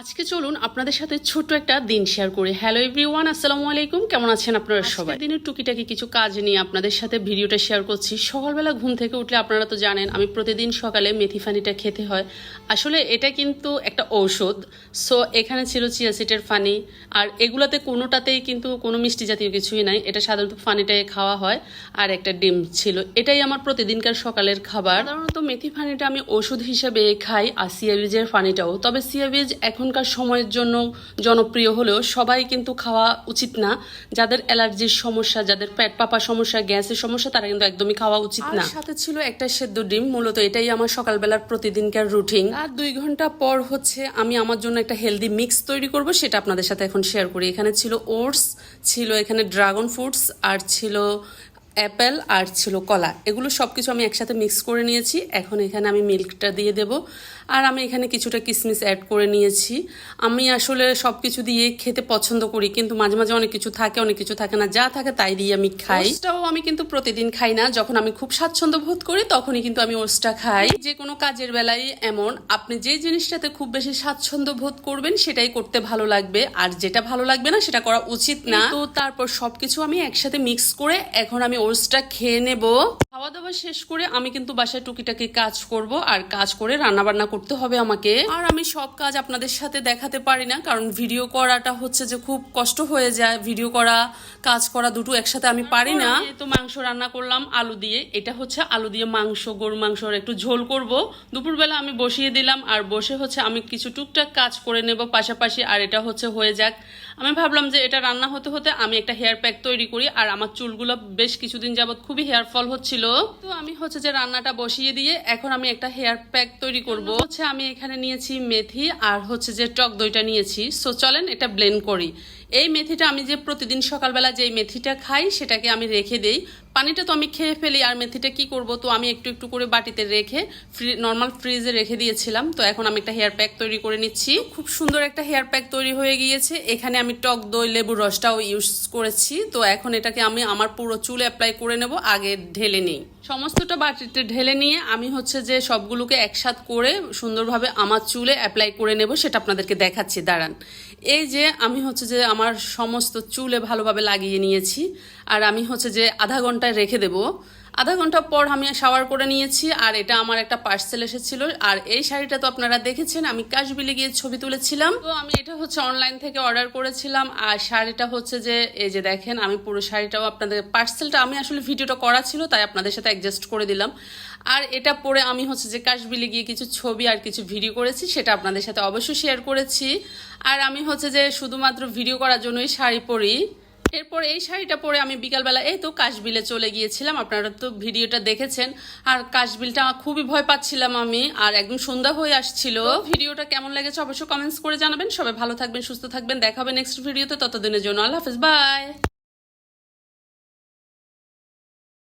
আজকে চলুন আপনাদের সাথে ছোট্ট একটা দিন শেয়ার করি। হ্যালো এভরিওয়ান আসসালামু আলাইকুম। কেমন আছেন আপনারা সবাই? দিনের টুকিটাকি কিছু কাজ নিয়ে আপনাদের সাথে ভিডিওটা শেয়ার করছি। সকালবেলা ঘুম থেকে উঠলে আপনারা তো জানেন আমি প্রতিদিন সকালে মেথি ফানিটা খেতে হয়। আসলে এটা কিন্তু একটা ঔষধ। সো এখানে ছিল চিয়া সিটের ফানি। আর এগুলাতে কোনোটাতেই কিন্তু কোনো মিষ্টি জাতীয় কিছুই নাই। এটা সাধারণত ফানিটাই খাওয়া হয়। আর একটা ডিম ছিল। এটাই আমার প্রতিদিনকার সকালের খাবার। সাধারণত মেথি ফানিটা আমি ওষুধ হিসেবে খাই আর সিয়াবিজের ফানিটাও। তবে সিয়াবিজ এখনকার সময়ের জন্য জনপ্রিয় হলেও সবাই কিন্তু খাওয়া উচিত না। যাদের অ্যালার্জির সমস্যা যাদের পেট পাপা সমস্যা গ্যাসের সমস্যা তারা কিন্তু একদমই খাওয়া উচিত না। সাথে ছিল একটা সেদ্ধ ডিম মূলত এটাই আমার সকালবেলার প্রতিদিনকার রুটিন আর দুই ঘণ্টা পর হচ্ছে আমি আমার জন্য একটা হেলদি মিক্স তৈরি করব সেটা আপনাদের সাথে এখন শেয়ার করি। এখানে ছিল ওটস ছিল এখানে ড্রাগন ফ্রুটস আর ছিল অ্যাপেল আর ছিল কলা। এগুলো সব কিছু আমি একসাথে মিক্স করে নিয়েছি। এখন এখানে আমি মিল্কটা দিয়ে দেব। আর আমি এখানে কিছুটা কিশমিশ অ্যাড করে নিয়েছি। আমি আসলে সব কিছু দিয়ে খেতে পছন্দ করি কিন্তু মাঝে মাঝে অনেক কিছু থাকে অনেক কিছু থাকে না। যা থাকে তাই দিয়ে আমি খাই। ওটসটাও আমি কিন্তু প্রতিদিন খাই না। যখন আমি খুব স্বাচ্ছন্দ্য বোধ করি তখনই কিন্তু আমি ওটসটা খাই। যে কোনো কাজের বেলায় এমন আপনি যে জিনিসটাতে খুব বেশি স্বাচ্ছন্দ্য বোধ করবেন সেটাই করতে ভালো লাগবে। আর যেটা ভালো লাগবে না সেটা করা উচিত না। তো তারপর সবকিছু আমি একসাথে মিক্স করে এখন আমি ওটসটা খেয়ে নেব। খাওয়া দাওয়া শেষ করে আমি কিন্তু বাসায় টুকিটাকি কাজ করব আর কাজ করে রান্না বান্না করতে হবে আমাকে। আর আমি সব কাজ আপনাদের সাথে দেখাতে পারি না, কারণ ভিডিও করাটা হচ্ছে যে খুব কষ্ট হয়ে যায়। ভিডিও করা, কাজ করা দুটো একসাথে আমি পারি না। তো মাংস রান্না করলাম, আলু দিয়ে। এটা হচ্ছে আলু দিয়ে মাংস গরু মাংসর একটু ঝোল করব। দুপুরবেলা আমি বসিয়ে দিলাম আর বসে হচ্ছে আমি কিছু টুকটাক কাজ করে নেব পাশাপাশি। আর এটা হচ্ছে হয়ে যাক। আমি ভাবলাম যে এটা রান্না হতে হতে আমি একটা হেয়ার প্যাক তৈরি করি আর আমার চুলগুলো বেশ কিছুদিন যাবত খুবই হেয়ার ফল হচ্ছিল। তো আমি হচ্ছে যে রান্নাটা বসিয়ে দিয়ে এখন আমি একটা হেয়ার প্যাক তৈরি করব। হচ্ছে আমি এখানে নিয়েছি মেথি আর হচ্ছে যে টক দইটা নিয়েছি। সো চলেন এটা ব্লেন্ড করি। এই মেথিটা আমি যে প্রতিদিন সকালবেলা যে মেথিটা খাই, সেটাকে আমি রেখে দেই। পানিটা তো আমি খেয়ে ফেলি, আর মেথিটা কি করব? তো আমি একটু একটু করে বাটিতে রেখে ফ্রি নর্মাল ফ্রিজে রেখে দিয়েছিলাম। তো এখন আমি একটা হেয়ার প্যাক তৈরি করে নিচ্ছি। খুব সুন্দর একটা হেয়ার প্যাক তৈরি হয়ে গিয়েছে। এখানে আমি টক দই লেবুর রসটাও ইউজ করেছি। তো এখন এটাকে আমি আমার পুরো চুলে অ্যাপ্লাই করে নেব, আগে ঢেলে নিই। সমস্তটা বাটিতে ঢেলে নিয়ে আমি হচ্ছে যে সবগুলোকে একসাথ করে সুন্দরভাবে আমার চুলে অ্যাপ্লাই করে নেব, সেটা আপনাদেরকে দেখাচ্ছি। দাঁড়ান। এই যে আমি হচ্ছে যে আমার সমস্ত চুলে ভালোভাবে লাগিয়ে নিয়েছি, আর আমি হচ্ছে যে আধা ঘন্টায় রেখে দেব। আধা ঘণ্টা পর আমি শাওয়ার করে নিয়েছি, আর এটা আমার একটা পার্সেল এসেছিল। আর এই শাড়িটা তো আপনারা দেখেছেন, আমি কাশবিলে গিয়ে ছবি তুলেছিলাম। তো আমি এটা হচ্ছে অনলাইন থেকে অর্ডার করেছিলাম, আর শাড়িটা হচ্ছে যে, এই যে দেখেন, আমি পুরো শাড়িটাও আপনাদের পার্সেলটা আমি আসলে ভিডিওটা করা ছিল, তাই আপনাদের সাথে অ্যাডজাস্ট করে দিলাম। আর এটা পরে আমি হচ্ছে যে কাশবিলে গিয়ে কিছু ছবি আর কিছু ভিডিও করেছি, সেটা আপনাদের সাথে অবশ্যই শেয়ার করেছি। আর আমি হচ্ছে যে শুধুমাত্র ভিডিও করার জন্যই শাড়ি পরি। এরপর এই শাড়িটা পরে আমি বিকালবেলা, এই তো কাশবিলে চলে গিয়েছিলাম, আপনারা তো ভিডিওটা দেখেছেন। আর কাশবিলটা খুবই ভয় পাচ্ছিলাম আমি, আর একদম সন্ধ্যা হয়ে আসছিল। ভিডিওটা কেমন লেগেছে অবশ্যই কমেন্টস করে জানাবেন। সবাই ভালো থাকবেন, সুস্থ থাকবেন। দেখা হবে নেক্সট ভিডিওতে ততদিনের জন্য আল্লাহ হাফেজ বাই